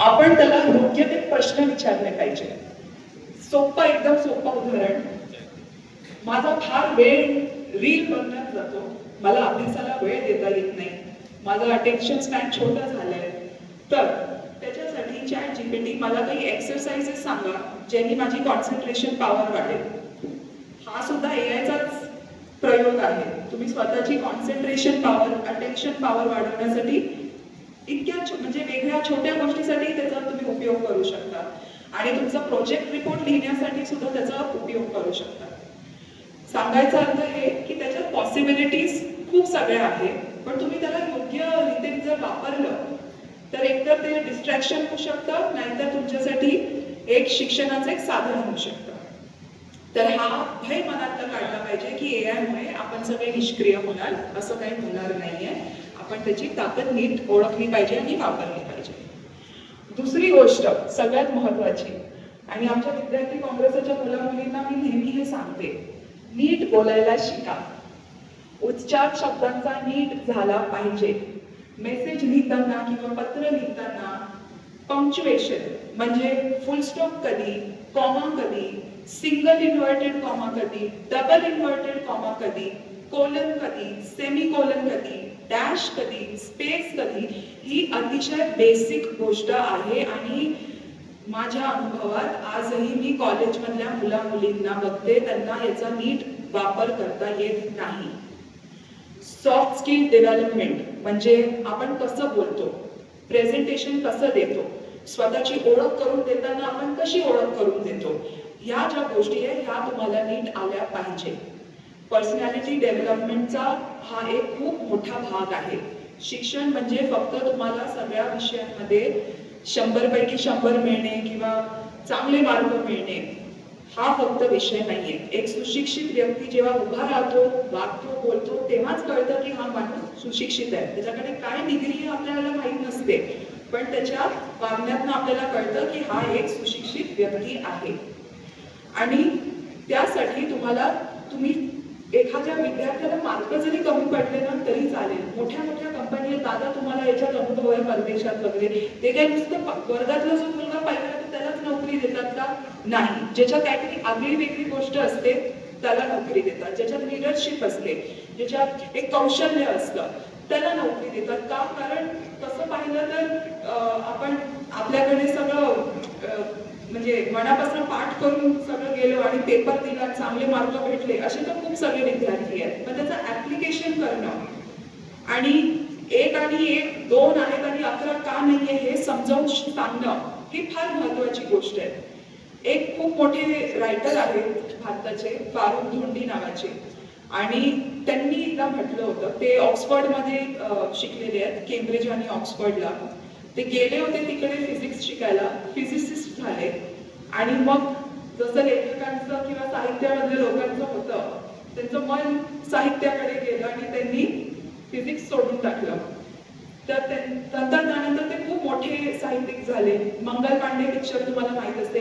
आपण त्याला योग्य ते प्रश्न विचारले पाहिजे. सोपं एकदम सोपं उदाहरण. माझा फार वेळ रील बघण्यात जातो. मला अभ्यासाला वेळ देता येत नाही. माझं अटेन्शन स्पॅन छोटं झालंय. तर त्याच्यासाठी चॅट जीपीटी मला काही एक्सरसाइजेस सांगा ज्यांनी माझी कॉन्सन्ट्रेशन पॉवर वाढेल. हा सुद्धा एआयचाच प्रयोग आहे. तुम्ही स्वतःची कॉन्सन्ट्रेशन पॉवर अटेन्शन पॉवर वाढवण्यासाठी इतक्या म्हणजे वेगळ्या छोट्या गोष्टीसाठी त्याचा तुम्ही उपयोग करू शकता. आणि तुमचा प्रोजेक्ट रिपोर्ट लिहिण्यासाठी सुद्धा त्याचा उपयोग करू शकता. सांगायचा अर्थ हे की त्याच्यात पॉसिबिलिटीज खूप सगळ्या आहेत पण तुम्ही त्याला योग्य रीतीने जर वापरलं तर एकतर ते डिस्ट्रॅक्शन होऊ शकतं नाहीतर तुमच्यासाठी एक शिक्षणाचं एक साधन होऊ शकतं. तर हा भय मनातला काढला पाहिजे की ए मुळे आपण सगळे निष्क्रिय होणार असं काही होणार नाहीये. आपण त्याची ताकद नीट ओळखली पाहिजे आणि वापरली पाहिजे. दुसरी गोष्ट सगळ्यात महत्वाची आणि आमच्या विद्यार्थी काँग्रेसच्या मुला मुलींना मी नेहमी हे सांगते नीट बोलायला शिका. उच्चार शब्दांचा नीट झाला पाहिजे. मेसेज लिहिताना किंवा पत्र लिहिताना पंक्च्युएशन म्हणजे फुल स्टॉप कधी कॉमा कधी सिंगल इन्व्हर्टेड कॉमा कधी डबल इन्व्हर्टेड कॉमा कधी कोलन कधी सेमी कोलन कधी डॅश कधी स्पेस कधी ही अतिशय बेसिक गोष्ट आहे आणि माझ्या अनुभवात आजही मी कॉलेजमधल्या मुला मुलींना बघते त्यांना याचा नीट वापर करता येत नाही. सॉफ्ट स्किल डेव्हलपमेंट म्हणजे आपण कसं बोलतो? प्रेझेंटेशन कसं देतो? स्वतःची ओळख करून देताना आपण कशी ओळख करून देतो? ह्या ज्या गोष्टी आहेत ह्या तुम्हाला नीट आल्या पाहिजे. पर्सनॅलिटी डेव्हलपमेंटचा हा एक खूप मोठा भाग आहे. शिक्षण म्हणजे फक्त तुम्हाला सगळ्या विषयांमध्ये शंभर पैकी शंभर मिळणे किंवा चांगले मार्क मिळणे हा फक्त विषय नाहीये. एक सुशिक्षित व्यक्ती जेव्हा उभा राहतो वागतो बोलतो तेव्हाच कळतं की हा माणूस सुशिक्षित आहे. त्याच्याकडे काय डिग्री आपल्याला माहीत नसते. पण त्याच्या वागण्यातनं आपल्याला कळतं की हा एक सुशिक्षित व्यक्ती आहे. आणि त्यासाठी तुम्हाला तुम्ही एखाद्या विद्यार्थ्याला मार्क जरी कमी पडले ना तरी चालेल. मोठ्या मोठ्या कंपनी दादा तुम्हाला याच्यात अनुभव आहे परदेशात वगैरे. ते काय नुसतं वर्गातला जो मुलगा पाहिला तर त्यालाच नोकरी देतात का? नाही. ज्याच्यात काहीतरी आगळी वेगळी गोष्ट असते त्याला नोकरी देतात. ज्याच्यात लिडरशिप असते ज्याच्यात एक कौशल्य असतं त्याला नोकरी देतात का? कारण तसं पाहिलं तर आपण आपल्याकडे सगळं म्हणजे मनापासून पाठ करून सगळं गेलो आणि पेपर दिला चांगले मार्क भेटले असे तर खूप सगळे विद्यार्थी आहेत. पण त्याचं ऍप्लिकेशन करणं आणि एक आणि एक दोन आहेत आणि अकरा का नाहीये हे समजावून सांगणं ही फार महत्वाची गोष्ट आहे. एक खूप मोठे रायटर आहेत भारताचे फारुख धोंडी नावाचे. आणि त्यांनी एकदा म्हटलं होतं ते ऑक्सफर्डमध्ये शिकलेले आहेत केम्ब्रिज आणि ऑक्सफर्डला. ते गेले होते तिकडे फिजिक्स शिकायला. फिजिसिस्ट झाले. आणि मग जसं लेखकांचं किंवा साहित्यामधल्या लोकांचं होतं त्यांचं मन साहित्याकडे गेलं आणि त्यांनी फिजिक्स सोडून टाकलं. तर त्यानंतर ते खूप मोठे साहित्यिक झाले. मंगल पांडे पिक्चर तुम्हाला माहीत असते